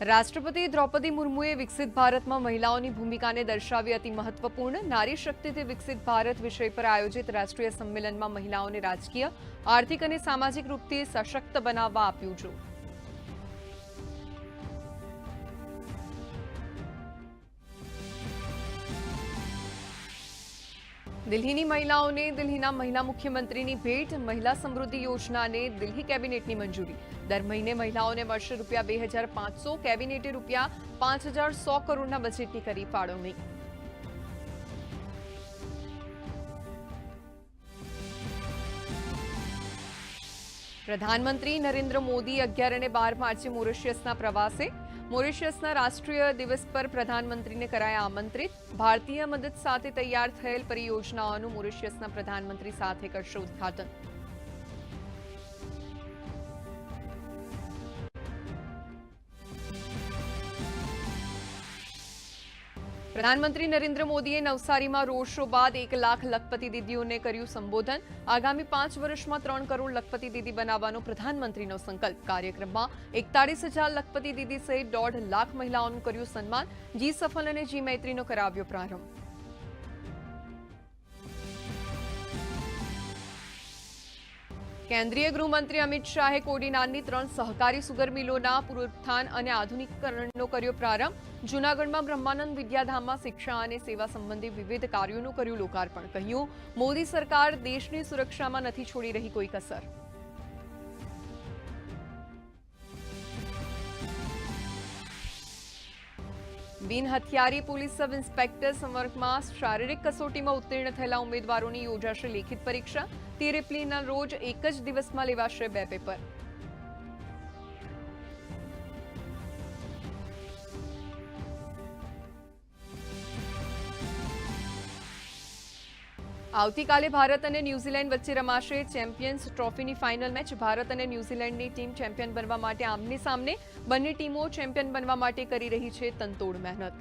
રાષ્ટ્રપતિ દ્રૌપદી મુર્મુએ વિકસિત ભારતમાં મહિલાઓની ભૂમિકાને દર્શાવી અતિ મહત્વપૂર્ણ નારી શક્તિથી વિકસિત ભારત વિષય પર આયોજિત રાષ્ટ્રીય સંમેલનમાં મહિલાઓને રાજકીય, આર્થિક અને સામાજિક રૂપથી સશક્ત બનાવવા આપ્યું જોર દિલ્હીની મહિલાઓને દિલ્હીના મહિલા મુખ્યમંત્રીની ભેટ, મહિલા સમૃદ્ધિ યોજનાને દિલ્હી કેબિનેટની મંજૂરી. દર મહિને મહિલાઓને મળશે રૂપિયા બે હજાર પાંચસો, કેબિનેટે રૂપિયા પાંચ હજાર સો કરોડના બજેટની કરી ફાળવણી. પ્રધાનમંત્રી નરેન્દ્ર મોદી અગિયાર અને બાર માર્ચે મોરિશિયસના પ્રવાસે. મોરિશિયસના રાષ્ટ્રીય દિવસ પર પ્રધાનમંત્રીને કરાયા આમંત્રિત. ભારતીય મદદ સાથે તૈયાર થયેલ પરિયોજનાઓનું મોરિશિયસના પ્રધાનમંત્રી સાથે કરશે ઉદ્ઘાટન. પ્રધાનમંત્રી નરેન્દ્ર મોદીએ નવસારીમાં રોડ શો બાદ એક લાખ લખપતિ દીદીઓને કર્યું સંબોધન. આગામી પાંચ વર્ષમાં ત્રણ કરોડ લખપતિ દીદી બનાવવાનો પ્રધાનમંત્રીનો સંકલ્પ. કાર્યક્રમમાં એકતાળીસ હજાર લખપતિ દીદી સહિત દોઢ લાખ મહિલાઓનું કર્યું સન્માન. જી સફલ અને જી મૈત્રીનો કરાવ્યો પ્રારંભ. કેન્દ્રીય ગૃહમંત્રી અમિત શાહે કોડીનારની ત્રણ સહકારી સુગર મિલોના પુનરુત્થાન અને આધુનિકીકરણનો કર્યો પ્રારંભ. જૂનાગઢમાં બ્રહ્માનંદ વિદ્યાધામમાં શિક્ષા અને સેવા સંબંધી વિવિધ કાર્યોનું કર્યું લોકાર્પણ. કહ્યું, મોદી સરકાર દેશની સુરક્ષામાં નથી છોડી રહી કોઈ કસર. બિન હથિયારી પોલીસ સબ ઇન્સ્પેક્ટર સંવર્ગમાં શારીરિક કસોટીમાં ઉત્તીર્ણ થયેલા ઉમેદવારોની યોજાશે લેખિત પરીક્ષા. તેર એપ્રિલના રોજ એક જ દિવસમાં લેવાશે બે પેપર. આવતીકાલે ભારત અને ન્યૂઝીલેન્ડ વચ્ચે રમાશે ચેમ્પિયન્સ ટ્રોફીની ફાઇનલ મેચ. ભારત અને ન્યૂઝીલેન્ડની ટીમ ચેમ્પિયન બનવા માટે આમને સામને બંને ટીમો ચેમ્પિયન બનવા માટે કરી રહી છે તંતોડ મહેનત.